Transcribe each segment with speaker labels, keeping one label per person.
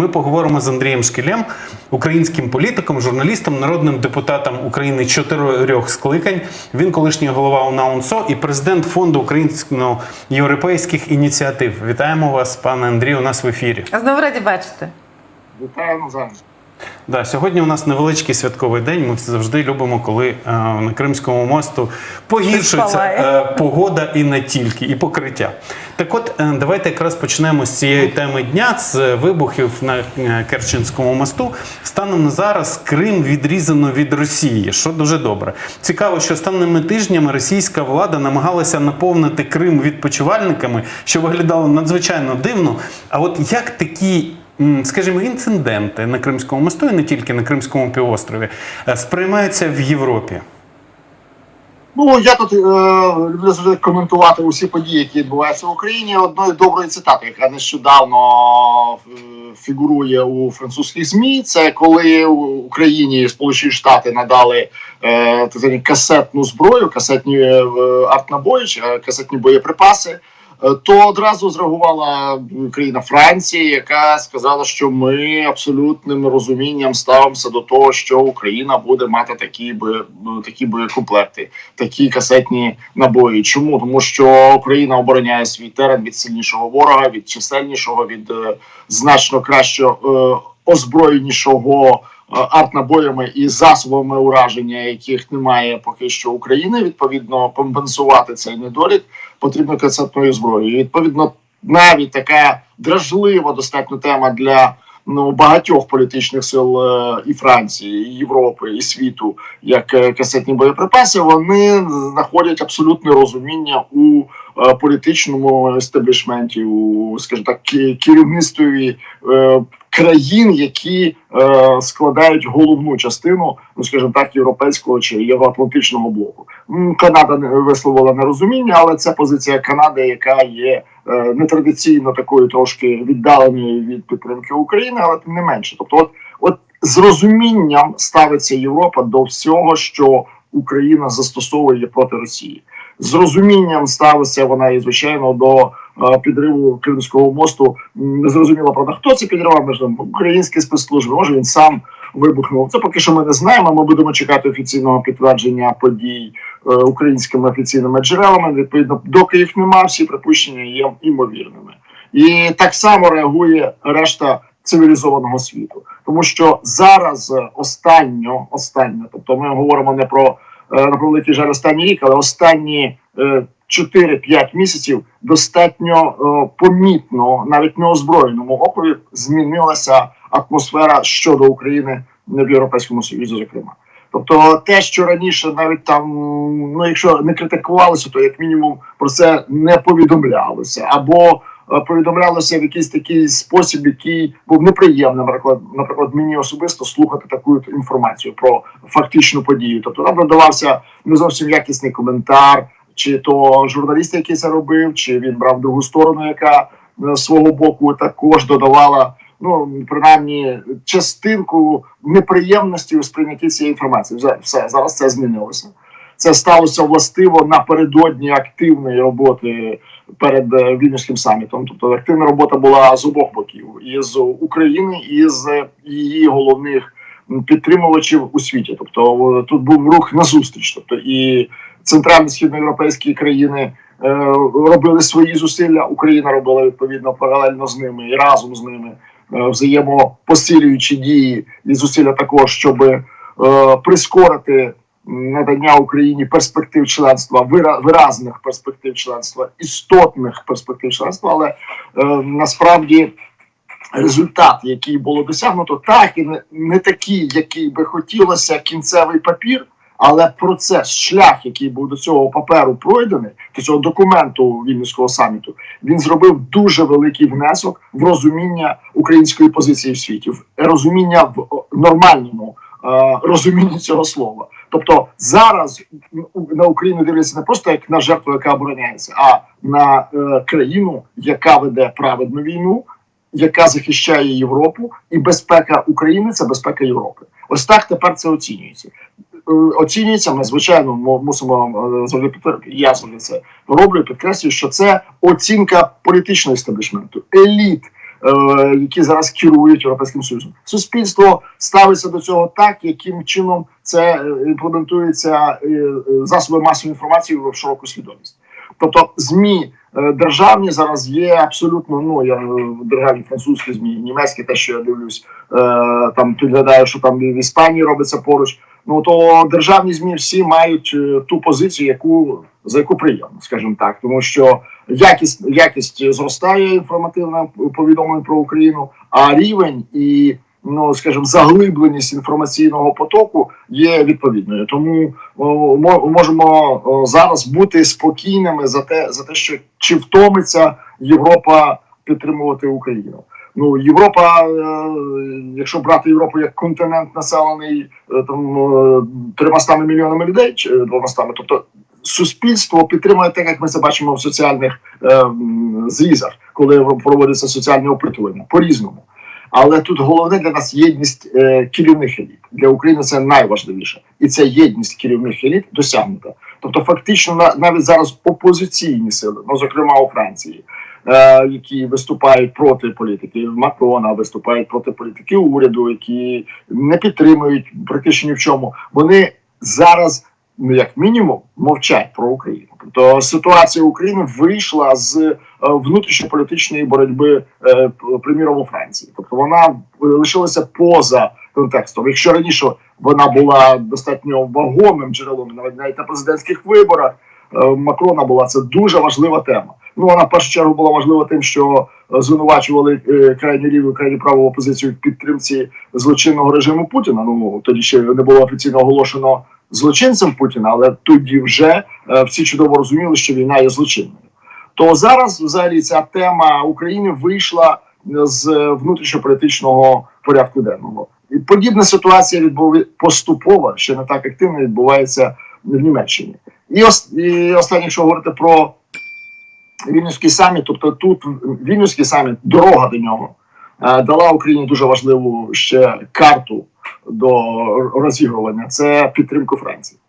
Speaker 1: Ми поговоримо з Андрієм Шкілем, українським політиком, журналістом, народним депутатом України чотирьох скликань. Він колишній голова УНАУНСО і президент фонду українсько-європейських ініціатив. Вітаємо вас, пане Андрію. У нас в ефірі.
Speaker 2: Знову раді бачити.
Speaker 3: Вітаємо зараз.
Speaker 1: Да, сьогодні у нас невеличкий святковий день. Ми завжди любимо, коли е, на Кримському мосту погіршується е, погода і не тільки, і покриття. Так от, е, давайте якраз почнемо з цієї теми дня, з вибухів на е, Керченському мосту. Станом на зараз Крим відрізано від Росії, що дуже добре. Цікаво, що останніми тижнями російська влада намагалася наповнити Крим відпочивальниками, що виглядало надзвичайно дивно. А от як такі скажімо, інциденти на Кримському мосту і не тільки на Кримському півострові е, сприймаються в Європі.
Speaker 3: Ну я тут е, люблю завжди коментувати усі події, які відбуваються в Україні. Одною доброю цитатою, яка нещодавно е, фігурує у французьких змі. Це коли Україні Сполучені Штати надали е, так касетну зброю, касетні е, артнабої, касетні боєприпаси. Е, То одразу зреагувала країна Франції, яка сказала, що ми абсолютним розумінням ставимося до того, що Україна буде мати такі бо такі боєкомплекти, такі касетні набої. Чому тому, що Україна обороняє свій терен від сильнішого ворога, від чисельнішого, від е, значно кращого е, озброєнішого е, артнабоями і засобами ураження, яких немає поки що України. Відповідно, компенсувати цей недолік потрібно касетною зброєю. Відповідно, навіть така дражлива достатньо тема для ну багатьох політичних сил е, і Франції, і Європи, і світу, як е, касетні боєприпаси, вони знаходять абсолютне розуміння у політичному естеблішменті, у скажімо так, керівництві е, країн, які е, складають головну частину, ну скажімо так, європейського чи євроатлантичного блоку. Канада не висловила нерозуміння, але це позиція Канади, яка є е, нетрадиційно такою трошки віддаленою від підтримки України, але тим не менше. Тобто, от, от з розумінням ставиться Європа до всього, що Україна застосовує проти Росії. З розумінням ставиться вона і звичайно до е, підриву Кримського мосту. Не зрозуміло правда, хто це підривав, може українські спецслужби, може він сам вибухнув. Це поки що ми не знаємо. Ми будемо чекати офіційного підтвердження подій е, українськими офіційними джерелами. Відповідно, доки їх нема, всі припущення є імовірними. І так само реагує решта цивілізованого світу, тому що зараз е, останньо, останньо, тобто ми говоримо не про на превеликий жаль останній рік, але останні е, 4-5 місяців достатньо е, помітно, навіть неозброєному окові, змінилася атмосфера щодо України в Європейському Союзі, зокрема. Тобто, те, що раніше навіть там, ну якщо не критикувалося, то як мінімум про це не повідомлялося, або е, повідомлялося в якийсь такий спосіб, який був неприємним, наприклад, наприклад, мені особисто слухати таку інформацію про фактичну подію. Тобто нам надавався не зовсім якісний коментар, чи то журналіст, який це робив, чи він брав другу сторону, яка е, з свого боку також додавала. Ну, принаймні, частинку неприємності у сприйнятті цієї інформації. Вже все зараз це змінилося. Це сталося властиво напередодні активної роботи перед е, Вільнюським самітом. Тобто активна робота була з обох боків, і з України, і з її головних підтримувачів у світі. Тобто тут був рух назустріч. Тобто і центральні східноєвропейські країни е, робили свої зусилля. Україна робила відповідно паралельно з ними і разом з ними е, взаємопосилюючі дії і зусилля також, щоб прискорити надання Україні перспектив членства, вира- виразних перспектив членства, істотних перспектив членства, але е, насправді. Результат, який було досягнуто, так і не, не такий, який би хотілося кінцевий папір, але процес, шлях, який був до цього паперу пройдений, до цього документу Вільнюського саміту, він зробив дуже великий внесок в розуміння української позиції в світі, в розуміння в нормальному розумінні цього слова. Тобто зараз на Україну дивляться не просто як на жертву, яка обороняється, а на е, країну, яка веде праведну війну, яка захищає Європу, і безпека України це безпека Європи. Ось так тепер це оцінюється. Е, Оцінюється, ми звичайно мусимо е, завжди. Я завжди це роблю. Підкреслюю, що це оцінка політичного естеблішменту, еліт е, які зараз керують Європейським Союзом. Суспільство ставиться до цього так, яким чином це е, імплементується е, е, засоби масової інформації в широку свідомість. Тобто ЗМІ е, державні зараз є абсолютно ну я е, державні французькі змі, німецькі, те, що я дивлюсь, е, там підглядаю, що там в Іспанії робиться поруч. Ну то державні змі всі мають е, ту позицію, яку за яку приємно, скажімо так, тому що якість якість зростає інформативна повідомлень про Україну, а рівень і ну скажімо, заглибленість інформаційного потоку є відповідною. Тому можемо зараз бути спокійними за те, за те, що чи втомиться Європа підтримувати Україну. Ну, Європа, е, якщо брати Європу як континент, населений е, там е, 300 мільйонами людей чи 200, тобто суспільство підтримує так, як ми це бачимо в соціальних е, зрізах, коли проводяться соціальні опитування по різному. Але тут головне для нас єдність е, керівних еліт. Для України це найважливіше, і ця єдність керівних еліт досягнута. Тобто, фактично, на, навіть зараз опозиційні сили, ну зокрема у Франції, е, які виступають проти політики Макрона, виступають проти політики уряду, які не підтримують практично ні в чому. Вони зараз, ну як мінімум, мовчать про Україну. Тобто ситуація України вийшла з е, внутрішньополітичної боротьби, е, приміром у Франції. Тобто вона лишилася поза контекстом. Якщо раніше вона була достатньо вагомим джерелом, навіть на президентських виборах е, Макрона була це дуже важлива тема. Ну вона в першу чергу була важлива тим, що звинувачували крайню ліву, крайню праву опозицію в підтримці злочинного режиму Путіна. Ну тоді ще не було офіційно оголошено злочинцем Путіна, але тоді вже е, всі чудово розуміли, що війна є злочинною. То зараз взагалі ця тема України вийшла з внутрішньополітичного порядку денного. І подібна ситуація відбув поступово, ще не так активно відбувається в Німеччині. І, ос, і останнє, якщо говорити про Вільнюський саміт, тобто тут Вільнюський саміт, дорога до нього е, дала Україні дуже важливу ще карту до розігрування. Це підтримку Франції.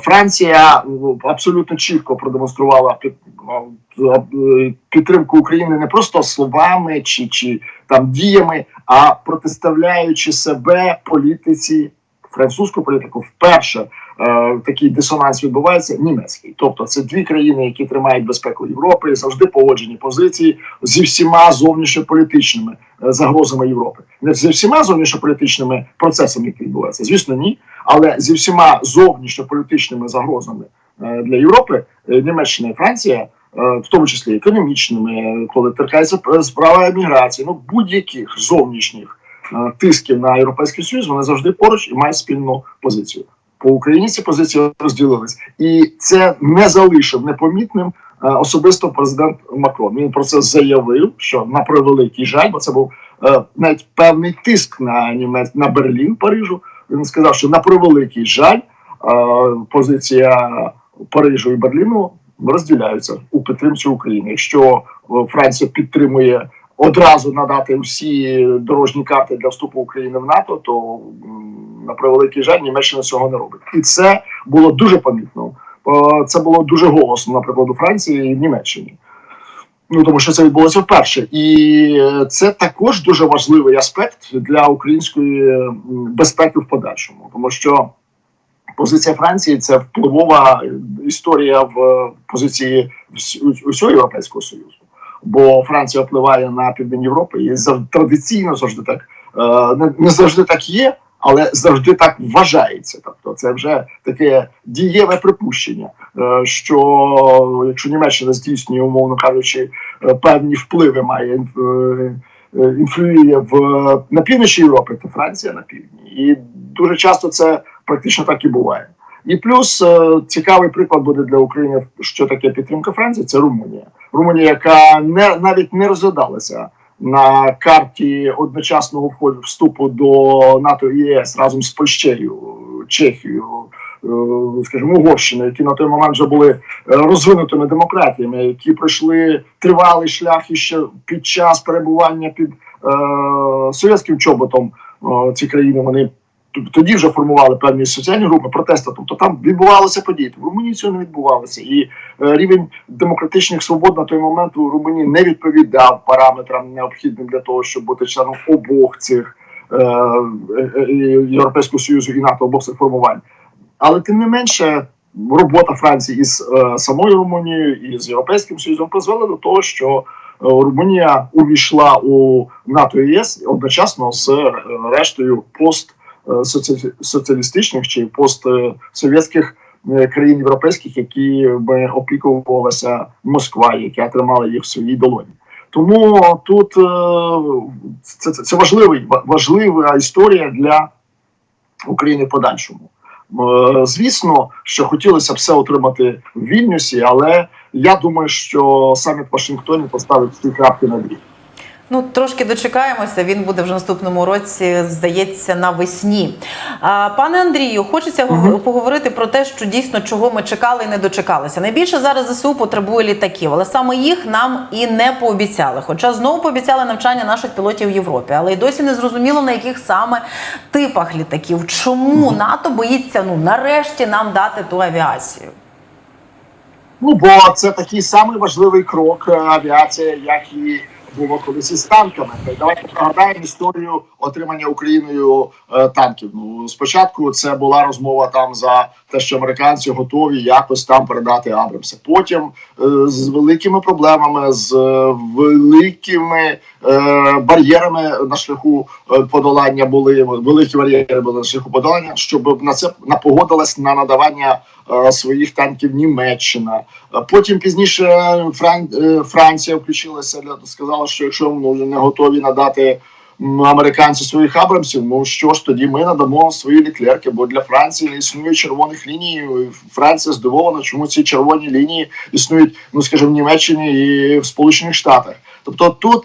Speaker 3: Франція ну, абсолютно чітко продемонструвала е, підтримку України не просто словами чи, чи там діями, а протиставляючи себе політиці, французьку політику, вперше е, такий дисонанс відбувається німецький. Тобто це дві країни, які тримають безпеку Європи, завжди погоджені позиції зі всіма зовнішньополітичними е, загрозами Європи. Не зі всіма зовнішньополітичними процесами, які відбуваються, звісно, ні. Але зі всіма зовнішньополітичними загрозами е, для Європи е, Німеччина і Франція, в тому числі економічними, коли торкається справа еміграції, ну будь-яких зовнішніх тисків на європейський союз, вони завжди поруч і мають спільну позицію. По Україні ці позиції розділились, і це не залишив непомітним е, особисто президент Макрон. Він про це заявив, що на превеликий жаль, бо це був е, навіть певний тиск на Німець на Берлін, Парижу. Він сказав, що на превеликий жаль, е, позиція Парижу і Берліну розділяються у підтримці України. Якщо е, Франція підтримує одразу надати всі дорожні карти для вступу України в НАТО, то на превеликий жаль Німеччина цього не робить, і це було дуже помітно. Е, Це було дуже голосно, наприклад, у Франції і в Німеччині. Ну тому що це відбулося вперше, і е, це також дуже важливий аспект для української безпеки в подальшому, тому що позиція Франції це впливова історія в позиції усього європейського союзу. Бо Франція впливає на південь Європи і традиційно завжди так е, не, завжди так є, але завжди так вважається. Тобто, це вже таке дієве припущення, е, що якщо Німеччина здійснює, умовно кажучи, е, певні впливи має інфлює в на півночі Європи, то Франція на півдні, і дуже часто це практично так і буває. І плюс цікавий приклад буде для України, що таке підтримка Франції. Це Румунія. Румунія, яка не навіть не розглядалася на карті одночасного входу вступу до НАТО і ЄС разом з Польщею, Чехією, е, скажімо, Угорщиною, які на той момент вже були е, розвинутими демократіями, які пройшли тривалий шлях іще під час перебування під е, совєтським чоботом. Е, ці країни вони тоді вже формували певні соціальні групи протесту. Тобто там відбувалися події. В Румунії цього не відбувалося. І е, рівень демократичних свобод на той момент у Румунії не відповідав параметрам необхідним для того, щоб бути членом обох цих е, е, Європейського Союзу і НАТО обох цих формувань. Але тим не менше, робота Франції із е, самою Румунією і з Європейським Союзом призвела до того, що е, Румунія увійшла у НАТО і ЄС одночасно з е, рештою пост соціалістичних чи постсовєтських е, країн європейських, які би опікувалася Москва, які тримали їх в своїй долоні. Тому тут е, це, це, це важливий, важлива історія для України в подальшому. Е, Звісно, що хотілося б все отримати в Вільнюсі, але я думаю, що саміт в Вашингтоні поставить всі крапки на дві.
Speaker 2: Ну, трошки дочекаємося. Він буде вже наступному році, здається, навесні. А, пане Андрію, хочеться гов- поговорити про те, що дійсно чого ми чекали і не дочекалися. Найбільше зараз ЗСУ потребує літаків, але саме їх нам і не пообіцяли. Хоча знову пообіцяли навчання наших пілотів в Європі, але й досі не зрозуміло на яких саме типах літаків. Чому НАТО боїться ну нарешті нам дати ту авіацію?
Speaker 3: Ну бо це такий самий важливий крок е, авіація, як і було колись із танками. Та й Давайте пригадаємо історію отримання Україною е, танків. Ну спочатку це була розмова там за те, що американці готові якось там передати Абрамси. Потім е, з великими проблемами, з е, великими е, бар'єрами на шляху е, подолання були великі бар'єри були на шляху подолання, щоб на це на погодилась на надавання е, своїх танків Німеччина. Потім пізніше Фран... Франція включилася для сказала, що якщо ну, не готові надати американці своїх абрамсів, ну що ж тоді ми надамо свої ліклерки, бо для Франції не існує червоних ліній. Франція здивована, чому ці червоні лінії існують, ну скажімо, в Німеччині і в Сполучених Штатах. Тобто тут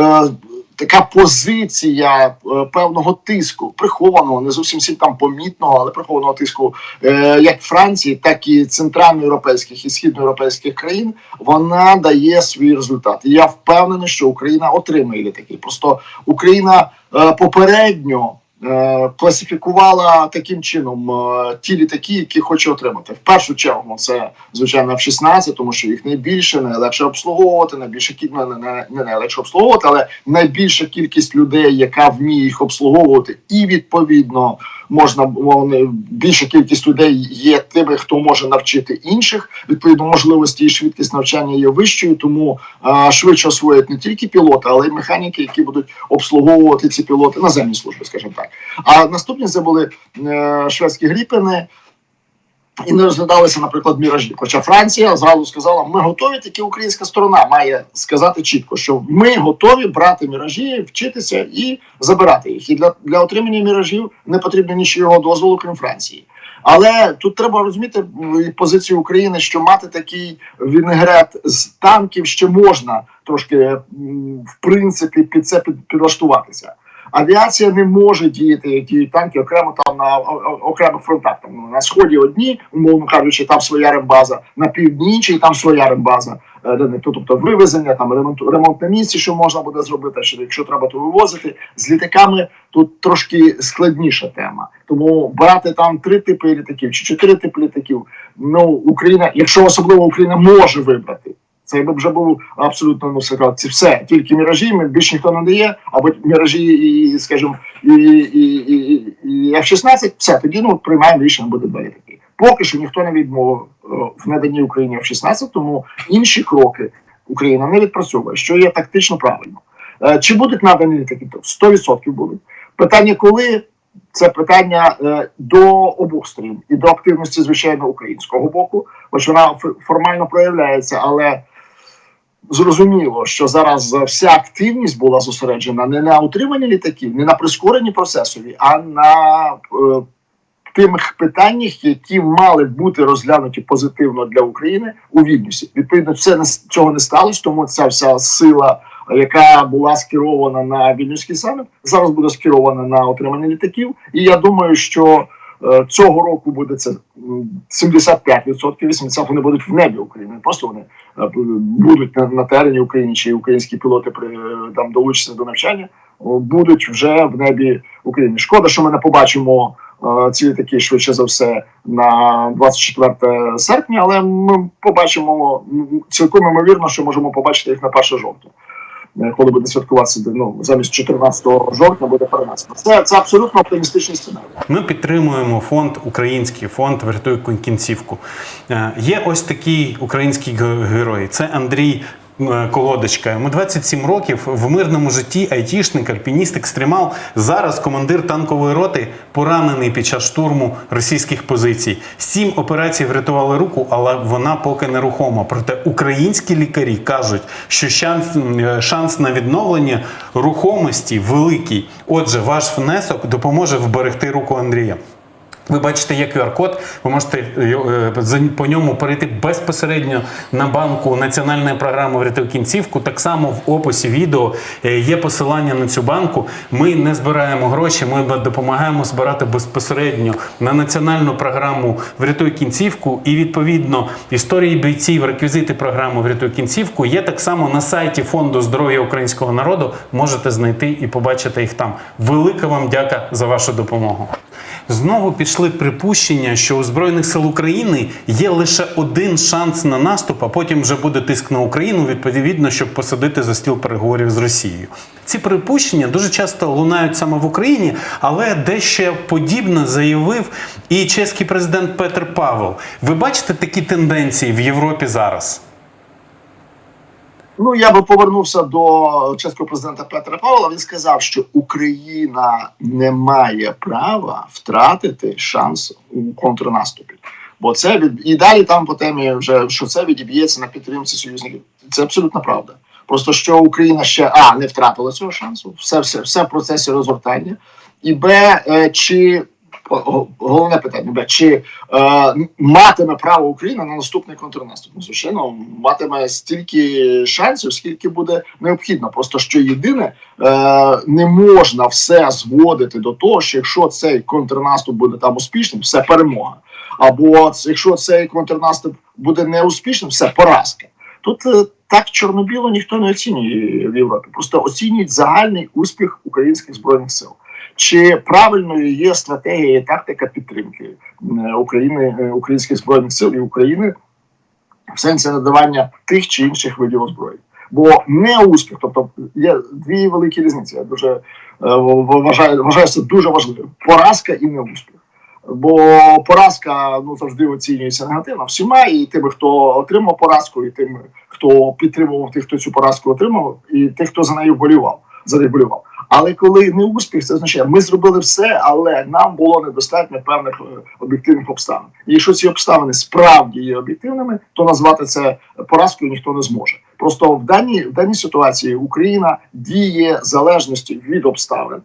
Speaker 3: е, така позиція е, певного тиску, прихованого, не зовсім всім там помітного, але прихованого тиску, е, як Франції, так і центральноєвропейських і східноєвропейських країн, вона дає свій результат. І я впевнений, що Україна отримає літаки. Просто Україна е, попередньо. Е, Класифікувала таким чином е, ті літаки, які хоче отримати. В першу чергу це звичайно F-16, тому що їх найбільше, найлегше обслуговувати, найбільше не, не, не найлегше обслуговувати, але найбільша кількість людей, яка вміє їх обслуговувати, і відповідно можна вони більша кількість людей є тими, хто може навчити інших. Відповідно, можливості і швидкість навчання є вищою, тому а, швидше освоять не тільки пілоти, але й механіки, які будуть обслуговувати ці пілоти наземні служби, скажімо так. А наступні це були е, шведські гріпени. І не розглядалися, наприклад, міражі. Хоча Франція зразу сказала, ми готові, тільки українська сторона має сказати чітко, що ми готові брати міражі, вчитися і забирати їх. І для, для отримання міражів не потрібно нічого дозволу, крім Франції. Але тут треба розуміти позицію України, що мати такий вінегрет з танків ще можна трошки, в принципі, під це під, підлаштуватися. Авіація не може діяти як діють танки окремо там на окремих фронтах. Там ну, на сході одні, умовно кажучи, там своя рембаза, на півдні іншій там своя рембаза. Е, то- Тобто вивезення, там ремонт, ремонт на місці, що можна буде зробити, що якщо треба, то вивозити з літаками. Тут трошки складніша тема. Тому брати там три типи літаків чи чотири типи літаків. Ну Україна, якщо особливо Україна може вибрати. Це би вже був абсолютно ну сказати, це все тільки міражі. Ми більше ніхто не дає, або міражі, і скажімо, і, і, і, і F-16, все тоді ну приймаємо рішення, буде два літаки. Поки що ніхто не відмовив е, в наданні Україні F-16, тому інші кроки Україна не відпрацьовує, що є тактично правильно. Е, Чи будуть надані? То 100% будуть. Питання, коли це питання е, до обох сторін і до активності, звичайно, українського боку, хоч вона формально проявляється, але зрозуміло, що зараз вся активність була зосереджена не на утриманні літаків, не на прискоренні процесові, а на е, тих питаннях, які мали бути розглянуті позитивно для України у Вільнюсі. Відповідно, це не цього не сталося, тому ця вся сила, яка була скерована на Вільнюський саміт, зараз буде скерована на отримання літаків. І я думаю, що цього року буде це м, 75%, 80% вони будуть в небі України. Просто вони е, будуть на, терені України, чи українські пілоти при е, там долучаться до навчання, будуть вже в небі в Україні. Шкода, що ми не побачимо е, ці літаки швидше за все на 24 серпня, але ми побачимо цілком ймовірно, що можемо побачити їх на 1 жовтня. Е, Коли буде святкуватися ну, замість 14 жовтня буде перенесено. Це, це абсолютно оптимістичний сценарій.
Speaker 1: Ми підтримуємо фонд, український фонд «Врятуй кінцівку. Е, Є ось такий український герой. Це Андрій. Е, Колодочка. Йому 27 років в мирному житті айтішник, альпініст, екстремал. Зараз командир танкової роти поранений під час штурму російських позицій. Сім операцій врятували руку, але вона поки нерухома. Проте українські лікарі кажуть, що шанс, е, шанс на відновлення рухомості великий. Отже, ваш внесок допоможе вберегти руку Андрія. Ви бачите, є QR-код, ви можете е, за- по ньому перейти безпосередньо на банку національної програми «Врятуй кінцівку. Так само в описі відео е, є посилання на цю банку. Ми не збираємо гроші, ми допомагаємо збирати безпосередньо на національну програму «Врятуй кінцівку. І відповідно історії бійців, реквізити програми «Врятуй кінцівку є так само на сайті Фонду здоров'я українського народу. Можете знайти і побачити їх там. Велика вам дяка за вашу допомогу. Знову пішли припущення, що у Збройних сил України є лише один шанс на наступ, а потім вже буде тиск на Україну, відповідно, щоб посадити за стіл переговорів з Росією. Ці припущення дуже часто лунають саме в Україні, але дещо подібне заявив і чеський президент Петр Павел. Ви бачите такі тенденції в Європі зараз?
Speaker 3: Ну я би повернувся до чеського президента Петра Павла. Він сказав, що Україна не має права втратити шанс у контрнаступі. Бо це від і далі там по темі вже що це відіб'ється на підтримці союзників. Це абсолютно правда. Просто що Україна ще а не втратила цього шансу, все, все, все в процесі розгортання, і б е, чи головне питання Б, чи е, матиме право Україна на наступний контрнаступ? Ну, звичайно, матиме стільки шансів, скільки буде необхідно. Просто що єдине, е, не можна все зводити до того, що якщо цей контрнаступ буде там успішним, все перемога. Або якщо цей контрнаступ буде неуспішним, все поразка. Тут е, так чорно-біло ніхто не оцінює в Європі. Просто оцінюють загальний успіх українських збройних сил. Чи правильною є стратегія і тактика підтримки е, України, е, українських збройних сил і України в сенсі надавання тих чи інших видів озброєнь? Бо не успіх, тобто є дві великі різниці. Я дуже е, вважаю, вважаю це дуже важливим. Поразка і неуспіх. Бо поразка ну завжди оцінюється негативно всіма, і тими, хто отримав поразку, і тими, хто підтримував тих, хто цю поразку отримав, і тих, хто за неї вболівав, за неї вболівав. Але коли не успіх, це означає, ми зробили все, але нам було недостатньо певних е, об'єктивних обставин. І якщо ці обставини справді є об'єктивними, то назвати це поразкою ніхто не зможе. Просто в даній в даній ситуації Україна діє залежності від обставин.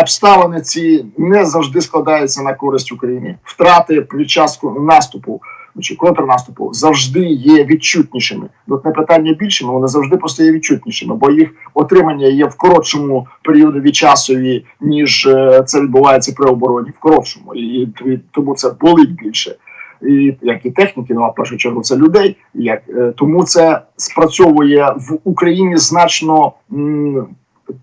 Speaker 3: Обставини ці не завжди складаються на користь Україні. Втрати під час наступу чи контрнаступу завжди є відчутнішими. Тут не питання більшими, вони завжди просто є відчутнішими, бо їх отримання є в коротшому періоді часові, ніж е, це відбувається при обороні, в коротшому, і, тому це болить більше. І як і техніки, ну а в першу чергу це людей. Як е, тому це спрацьовує в Україні значно м,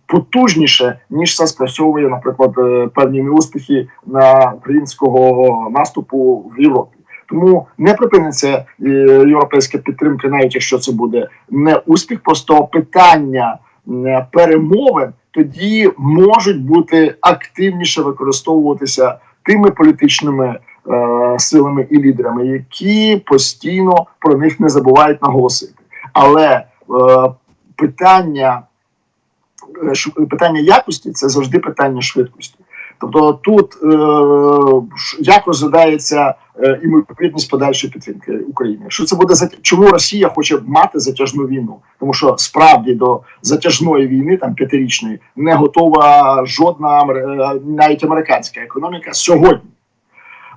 Speaker 3: потужніше, ніж це спрацьовує, наприклад, е, певні неуспіхи на українського наступу в Європі. Тому не припиниться е, європейська підтримка, навіть якщо це буде не успіх, просто питання перемовин тоді можуть бути активніше використовуватися тими політичними е, силами і лідерами, які постійно про них не забувають наголосити. Але е, питання, е, питання якості це завжди питання швидкості. Тобто тут е, як розглядається е, імовірність подальшої підтримки України. Якщо це буде зат- чому Росія хоче мати затяжну війну? Тому що справді до затяжної війни, там п'ятирічної, не готова жодна е, навіть американська економіка сьогодні.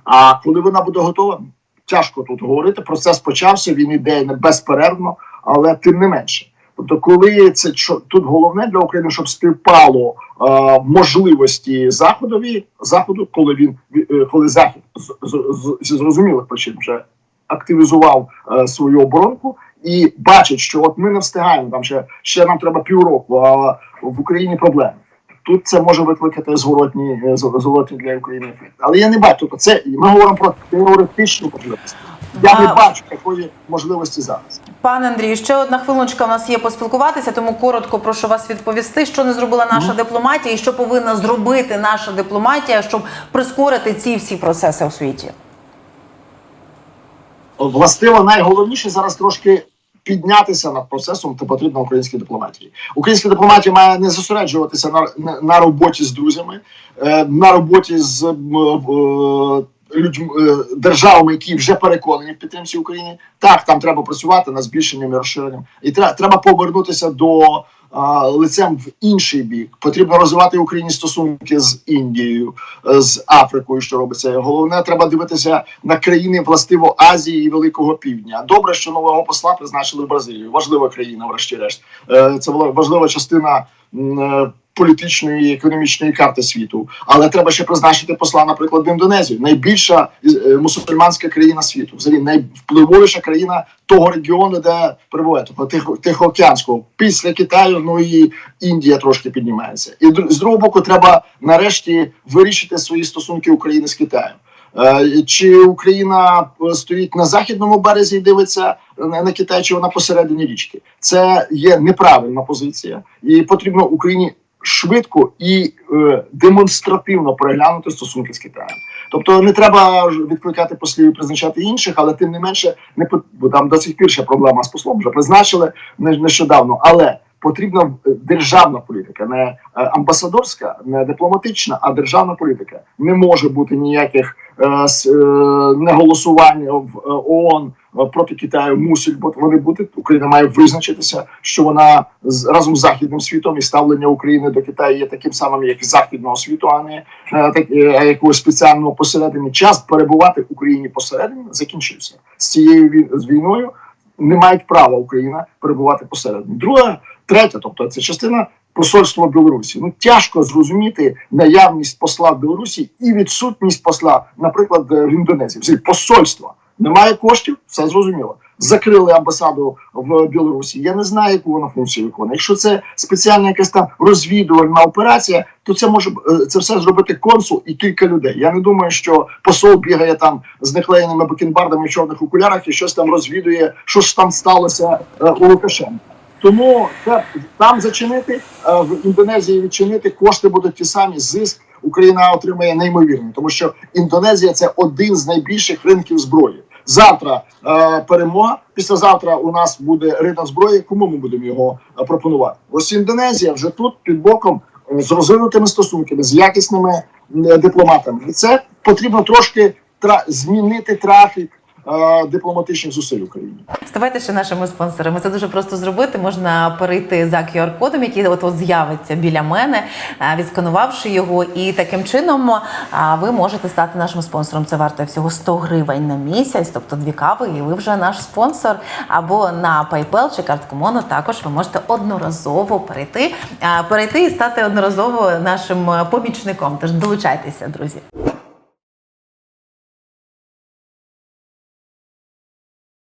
Speaker 3: А коли вона буде готова, тяжко тут говорити. Процес почався, він іде безперервно, але тим не менше. Тобто, коли це тут головне для України, щоб співпало е, можливості заходові заходу, коли він е, коли захід з, зрозумілих причин вже активізував е, свою оборонку і бачить, що от ми не встигаємо там ще ще нам треба півроку, а в Україні проблеми. тут це може викликати зворотні е, зворотні для України ефект. Але я не бачу. Тобто це ми говоримо про теоретичну можливість. Я не бачу такої можливості зараз.
Speaker 2: Пане Андрію, ще одна хвилиночка у нас є поспілкуватися, тому коротко прошу вас відповісти, що не зробила наша дипломатія і що повинна зробити наша дипломатія, щоб прискорити ці всі процеси у світі.
Speaker 3: властиво найголовніше зараз трошки піднятися над процесом, то потрібно українській дипломатії. Українська дипломатія має не зосереджуватися на, на, на роботі з друзями, е, на роботі з е, людьми е, державами, які вже переконані в підтримці України. Так, там треба працювати над збільшенням і розширенням, і треба, треба повернутися до. Лицем в інший бік потрібно розвивати Україні стосунки з Індією, е, з Африкою, що робиться. Головне, треба дивитися на країни властиво Азії і Великого Півдня. Добре, що нового посла призначили в Бразилію. Важлива країна, врешті-решт. Е, Це важлива частина політичної і економічної карти світу. Але треба ще призначити посла, наприклад, в Індонезію, найбільша е, мусульманська країна світу, взагалі найвпливовіша країна того регіону, де перебуває, тобто Тихо, Тихоокеанського. Після Китаю, ну і Індія трошки піднімається. І з другого боку, треба нарешті вирішити свої стосунки України з Китаєм. Е, Чи Україна е, стоїть на західному березі і дивиться на Китай, чи вона посередині річки? Це є неправильна позиція, і потрібно Україні швидко і е, демонстративно переглянути стосунки з Китаєм. Тобто не треба відкликати послів і призначати інших, але тим не менше не бо там до сих пір ще проблема з послом вже призначили не- нещодавно. Але потрібна е, державна політика, не е, амбасадорська, не дипломатична, а державна політика. Не може бути ніяких е, е, неголосувань в е, ООН проти Китаю. Мусять бути вони бути. Україна має визначитися, що вона разом з західним світом і ставлення України до Китаю є таким самим, як і західного світу, а не е, так е, якогось спеціального посередині. Час перебувати в Україні посередині закінчився з цією війною. Не мають права Україна перебувати посередині. Друга, третя, тобто це частина посольства Білорусі. Ну тяжко зрозуміти наявність посла в Білорусі і відсутність посла, наприклад, е, в Індонезії. Взагалі, посольства немає коштів, все зрозуміло. Закрили амбасаду в Білорусі. Я не знаю, яку вона функцію виконує. Якщо це спеціальна якась там розвідувальна операція, то це може е, це все зробити консул і кілька людей. Я не думаю, що посол бігає там з неклеєними бакенбардами в чорних окулярах і щось там розвідує, що ж там сталося е, у Лукашенка. Тому там зачинити е, в Індонезії відчинити кошти будуть ті самі. Зиск Україна отримає неймовірний, тому що Індонезія це один з найбільших ринків зброї. Завтра е, перемога. Післязавтра у нас буде ринок зброї. Кому ми будемо його е, пропонувати? Ось Індонезія вже тут під боком е, з розвинутими стосунками, з якісними дипломатами. І це потрібно трошки змінити трафік дипломатичних зусиль України.
Speaker 2: Ставайте ще нашими спонсорами. Це дуже просто зробити. Можна перейти за QR-кодом, який от з'явиться біля мене, е, відсканувавши його, і таким чином ви можете стати нашим спонсором. Це вартує всього 100 гривень на місяць, тобто дві кави, і ви вже наш спонсор. Або на PayPal чи картку Моно також ви можете одноразово перейти, перейти і стати одноразово нашим е, помічником. Тож долучайтеся, друзі.